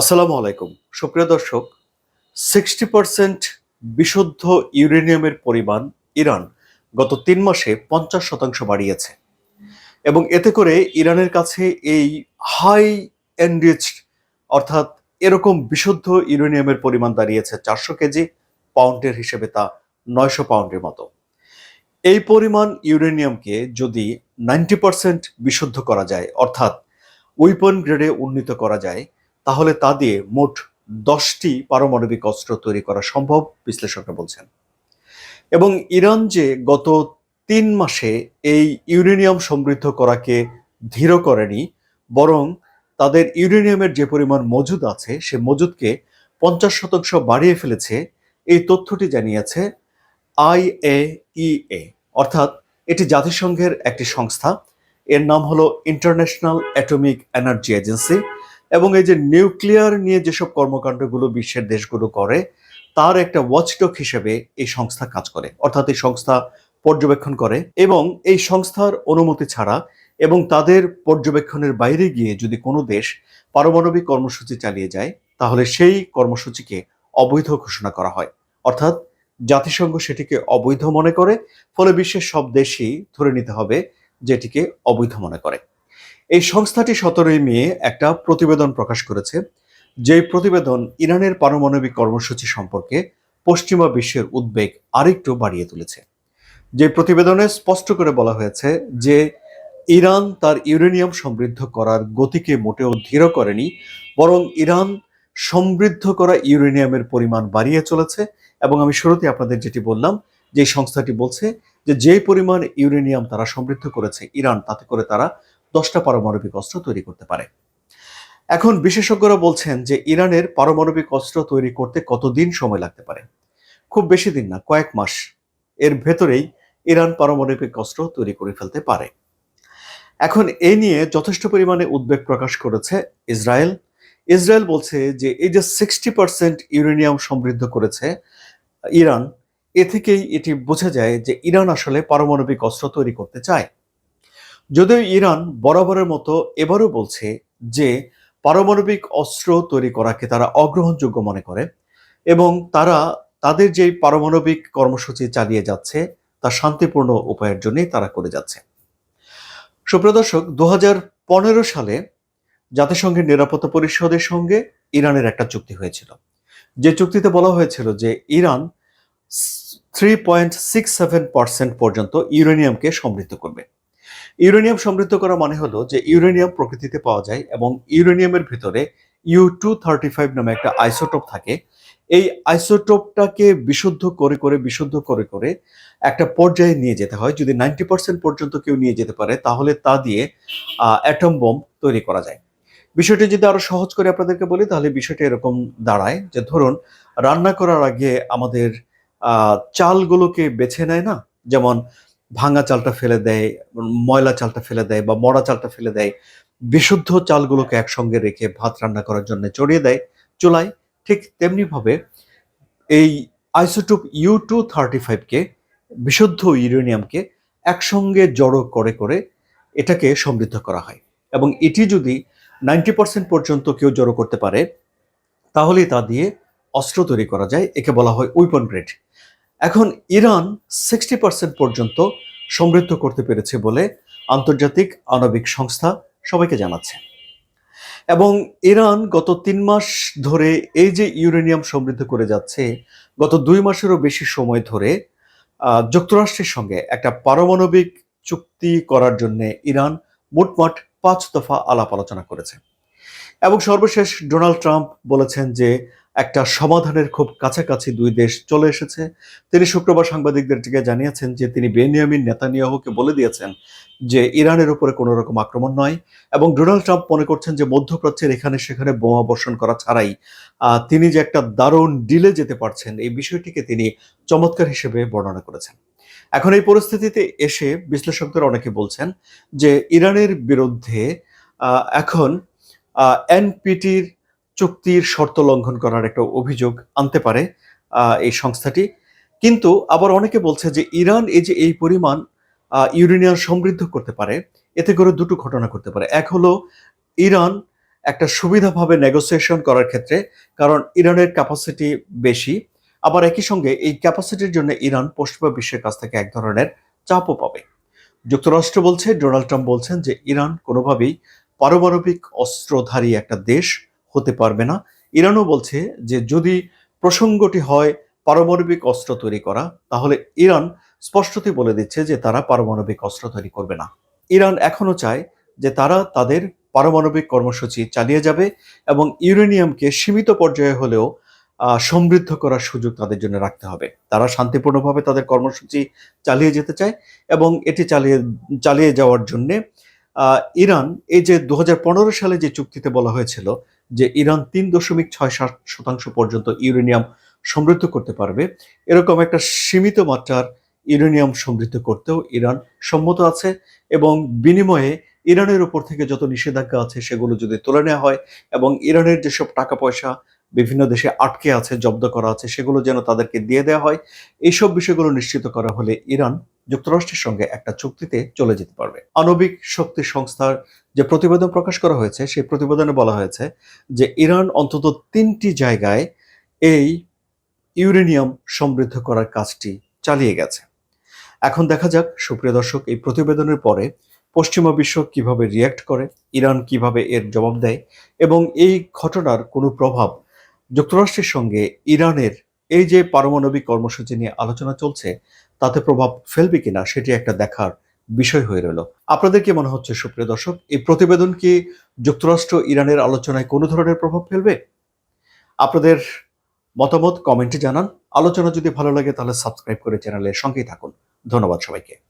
আসসালামু আলাইকুম। সুপ্রিয় দর্শক সিক্সটি পার্সেন্ট বিশুদ্ধ ইউরেনিয়ামের পরিমাণ ইরান গত তিন মাসে পঞ্চাশ শতাংশ বাড়িয়েছে এবং এতে করে ইরানের কাছে এই হাই এনরিচড অর্থাৎ এরকম বিশুদ্ধ ইউরেনিয়ামের পরিমাণ দাঁড়িয়েছে চারশো কেজি পাউন্ডের হিসেবে তা নয়শো পাউন্ডের মতো। এই পরিমাণ ইউরেনিয়ামকে যদি নাইনটি পার্সেন্ট বিশুদ্ধ করা যায়, অর্থাৎ উইপন গ্রেডে উন্নীত করা যায় তাহলে তা দিয়ে মোট দশটি পারমাণবিক অস্ত্র তৈরি করা সম্ভব, বিশ্লেষকরা বলছেন। এবং ইরান যে গত তিন মাসে এই ইউরেনিয়াম সমৃদ্ধ করাকে ধীর করেনি, বরং তাদের ইউরেনিয়ামের যে পরিমাণ মজুদ আছে, সে মজুদকে পঞ্চাশ শতাংশ বাড়িয়ে ফেলেছে, এই তথ্যটি জানিয়েছে আইএইএ অর্থাৎ এটি জাতিসংঘের একটি সংস্থা। এর নাম হলো ইন্টারন্যাশনাল অ্যাটমিক এনার্জি এজেন্সি এবং এই যে নিউক্লিয়ার নিয়ে যেসব কর্মকাণ্ডগুলো বিশ্বের দেশগুলো করে, তার একটা ওয়াচডক হিসেবে এই সংস্থা কাজ করে। অর্থাৎ এই সংস্থা পর্যবেক্ষণ করে এবং এই সংস্থার অনুমতি ছাড়া এবং তাদের পর্যবেক্ষণের বাইরে গিয়ে যদি কোনো দেশ পারমাণবিক কর্মসূচি চালিয়ে যায়, তাহলে সেই কর্মসূচিকে অবৈধ ঘোষণা করা হয়। অর্থাৎ জাতিসংঘ সেটিকে অবৈধ মনে করে, ফলে বিশ্বের সব দেশই ধরে নিতে হবে যেটিকে অবৈধ মনে করে। এই সংস্থাটি সতেরোই মে একটা প্রতিবেদন প্রকাশ করেছে যে প্রতিবেদন ইরানের পারমাণবিক কর্মসূচি সম্পর্কে পশ্চিমা বিশ্বের উদ্বেগ আরেকটু বাড়িয়ে তুলেছে। যে প্রতিবেদনে স্পষ্ট করে বলা হয়েছে যে ইরান তার ইউরেনিয়াম সমৃদ্ধ করার গতিকে মোটেও ধীর করেনি, বরং ইরান সমৃদ্ধ করা ইউরেনিয়ামের পরিমাণ বাড়িয়ে চলেছে এবং আমি শুরুতে আপনাদের যেটি বললাম, যে সংস্থাটি বলছে যে যে পরিমাণ ইউরেনিয়াম তারা সমৃদ্ধ করেছে ইরান, তাতে করে তারা দশটা পারমাণবিক অস্ত্র তৈরি করতে পারে। এখন বিশেষজ্ঞরা বলছেন যে ইরানের পারমাণবিক অস্ত্র তৈরি করতে কতদিন সময় লাগতে পারে? খুব বেশি দিন না, কয়েক মাস। এর ভেতরেই ইরান পারমাণবিক অস্ত্র তৈরি করে ফেলতে পারে। এখন এ নিয়ে যথেষ্ট পরিমাণে উদ্বেগ প্রকাশ করেছে ইসরায়েল। ইসরায়েল বলছে যে এই যে সিক্সটি পার্সেন্ট ইউরেনিয়াম সমৃদ্ধ করেছে ইরান, এ থেকেই এটি বোঝা যায় যে ইরান আসলে পারমাণবিক অস্ত্র তৈরি করতে চায়। যদিও ইরান বরাবরের মতো এবারও বলছে যে পারমাণবিক অস্ত্র তৈরি করাকে তারা অগ্রহণযোগ্য মনে করে এবং তারা তাদের যে পারমাণবিক কর্মসূচি চালিয়ে যাচ্ছে, তা শান্তিপূর্ণ উপায়ের জন্যই তারা করে যাচ্ছে। সুপ্রিয় দর্শক দু পনেরো সালে জাতিসংঘের নিরাপত্তা পরিষদের সঙ্গে ইরানের একটা চুক্তি হয়েছিল। যে চুক্তিতে বলা হয়েছিল যে Iran three point six seven percent পর্যন্ত ইউরেনিয়ামকে সমৃদ্ধ করবে। ইউরেনিয়াম সমৃদ্ধ করা মানে হলো যে ইউরেনিয়াম প্রকৃতিতে পাওয়া যায় এবং ইউরেনিয়ামের ভিতরে ইউ টু থার্টি ফাইভ নামে একটা আইসোটোপ থাকে। এই আইসোটোপটাকে বিশুদ্ধ করে করে, বিশুদ্ধ করে করে একটা পর্যায়ে নিয়ে যেতে হয়। যদি নাইনটি পার্সেন্ট পর্যন্ত কেউ নিয়ে যেতে পারে, তাহলে তা দিয়ে অ্যাটম বোম তৈরি করা যায়। বিষয়টি যদি আরও সহজ করে আপনাদেরকে বলি, তাহলে বিষয়টি এরকম দাঁড়ায় যে ধরুন, রান্না করার আগে আমাদের চালগুলোকে বেছে নেয় না? যেমন ভাঙা চালটা ফেলে দেয়, ময়লা চালটা ফেলে দেয় বা মরা চালটা ফেলে দেয়, বিশুদ্ধ চালগুলোকে একসঙ্গে রেখে ভাত রান্না করার জন্য চড়িয়ে দেয় চুলায়। ঠিক তেমনিভাবে এই আইসোটোপ ইউ টু থার্টি ফাইভকে বিশুদ্ধ ইউরেনিয়ামকে একসঙ্গে জড়ো করে করে এটাকে সমৃদ্ধ করা হয়। এবং এটি যদি নাইনটি পার্সেন্ট পর্যন্ত কেউ জড়ো করতে পারে, তাহলেই তা দিয়ে অস্ত্র তৈরি করা যায়, একে বলা হয় উইপন গ্রেড। এখন ইরান সিক্সটি পার্সেন্ট পর্যন্ত সমৃদ্ধ করতে পেরেছে বলে আন্তর্জাতিক আণবিক সংস্থা সবাইকে জানাচ্ছে। এবং ইরান গত তিন মাস ধরে এই যে ইউরেনিয়াম সমৃদ্ধ করে যাচ্ছে, গত দুই মাসেরও বেশি সময় ধরে যুক্তরাষ্ট্রের সঙ্গে একটা পারমাণবিক চুক্তি করার জন্য ইরান মোটমাট পাঁচ দফা আলাপ আলোচনা করেছে। এবং সর্বশেষ ডোনাল্ড ট্রাম্প বলেছেন যে একটা সমাধানের খুব কাছাকাছি দুই দেশ চলে এসেছে। তিনি শুক্রবার সাংবাদিকদের দিকে জানিয়েছেন যে তিনি বেনিয়ামিন নেতানিয়াহুকে বলে দিয়েছেন যে ইরানের উপরে কোনো রকম আক্রমণ নয় এবং ডোনাল্ড ট্রাম্প মনে করছেন যে মধ্যপ্রাচ্যের এখানে সেখানে বোমা বর্ষণ করা ছাড়াই তিনি যে একটা দারুণ ডিলে যেতে পারছেন এই বিষয়টিকে তিনি চমৎকার হিসেবে বর্ণনা করেছেন। এখন এই পরিস্থিতিতে এসে বিশ্লেষকদের অনেকে বলছেন যে ইরানের বিরুদ্ধে এখন এনপিটির চুক্তির শর্ত লঙ্ঘন করার একটা অভিযোগ আনতে পারে এই সংস্থাটি। কিন্তু আবার অনেকে বলছে যে ইরান এই যে এই পরিমাণ ইউরেনিয়াম সমৃদ্ধ করতে পারে, এতে করে দুটো ঘটনা করতে পারে। এক হলো, ইরান একটা সুবিধাভাবে নেগোসিয়েশন করার ক্ষেত্রে, কারণ ইরানের ক্যাপাসিটি বেশি। আবার একই সঙ্গে এই ক্যাপাসিটির জন্য ইরান পশ্চিমা বিশ্বের কাছ থেকে এক ধরনের চাপও পাবে। যুক্তরাষ্ট্র বলছে, ডোনাল্ড ট্রাম্প বলছেন যে ইরান কোনোভাবেই পারমাণবিক অস্ত্রধারী একটা দেশ হতে পারবে না। ইরানও বলছে যে যদি প্রসঙ্গটি হয় পারমাণবিক অস্ত্র তৈরি করা, তাহলে ইরান স্পষ্টতই বলে দিচ্ছে যে তারা পারমাণবিক অস্ত্র তৈরি করবে না। ইরান এখনও চায় যে তারা তাদের পারমাণবিক কর্মসূচি চালিয়ে যাবে এবং ইউরেনিয়ামকে সীমিত পর্যায়ে হলেও সমৃদ্ধ করার সুযোগ তাদের জন্য রাখতে হবে। তারা শান্তিপূর্ণভাবে তাদের কর্মসূচি চালিয়ে যেতে চায় এবং এটি চালিয়ে চালিয়ে যাওয়ার জন্যে ইরান, এই যে দু হাজার পনেরো সালে যে চুক্তিতে বলা হয়েছিল যে ইরান তিন দশমিক ছয় সাত শতাংশ পর্যন্ত ইউরেনিয়াম সমৃদ্ধ করতে পারবে, এরকম একটা সীমিত মাত্রার ইউরেনিয়াম সমৃদ্ধ করতেও ইরান সম্মত আছে এবং বিনিময়ে ইরানের উপর থেকে যত নিষেধাজ্ঞা আছে সেগুলো যদি তুলে নেওয়া হয় এবং ইরানের যেসব টাকা পয়সা বিভিন্ন দেশে আটকে আছে, জব্দ করা আছে, সেগুলো যেন তাদেরকে দিয়ে দেওয়া হয়, এইসব বিষয়গুলো নিশ্চিত করা হলে ইরান যুক্তরাষ্ট্রের সঙ্গে একটা চুক্তিতে চলে যেতে পারবে। আণবিক শক্তি সংস্থার যে প্রতিবেদন প্রকাশ করা হয়েছে, সেই প্রতিবেদনে বলা হয়েছে যে ইরান অন্তত তিনটি জায়গায় এই ইউরেনিয়াম সমৃদ্ধ করার কাজটি চালিয়ে গেছে। এখন দেখা যাক, সুপ্রিয় দর্শক, এই প্রতিবেদনের পরে পশ্চিমা বিশ্ব কীভাবে রিয়্যাক্ট করে, ইরান কীভাবে এর জবাব দেয় এবং এই ঘটনার কোনো প্রভাব যুক্তরাষ্ট্রের সঙ্গে ইরানের এই যে পারমাণবিক কর্মসূচি নিয়ে আলোচনা চলছে তাতে প্রভাব ফেলবে কিনা সেটি একটা দেখার বিষয় হয়ে রইল। আপনাদের কি মনে হচ্ছে, সুপ্রিয় দর্শক, এই প্রতিবেদন কি যুক্তরাষ্ট্র ইরানের আলোচনায় কোনো ধরনের প্রভাব ফেলবে? আপনাদের মতামত কমেন্টে জানান। আলোচনা যদি ভালো লাগে তাহলে সাবস্ক্রাইব করে চ্যানেলের সঙ্গেই থাকুন। ধন্যবাদ সবাইকে।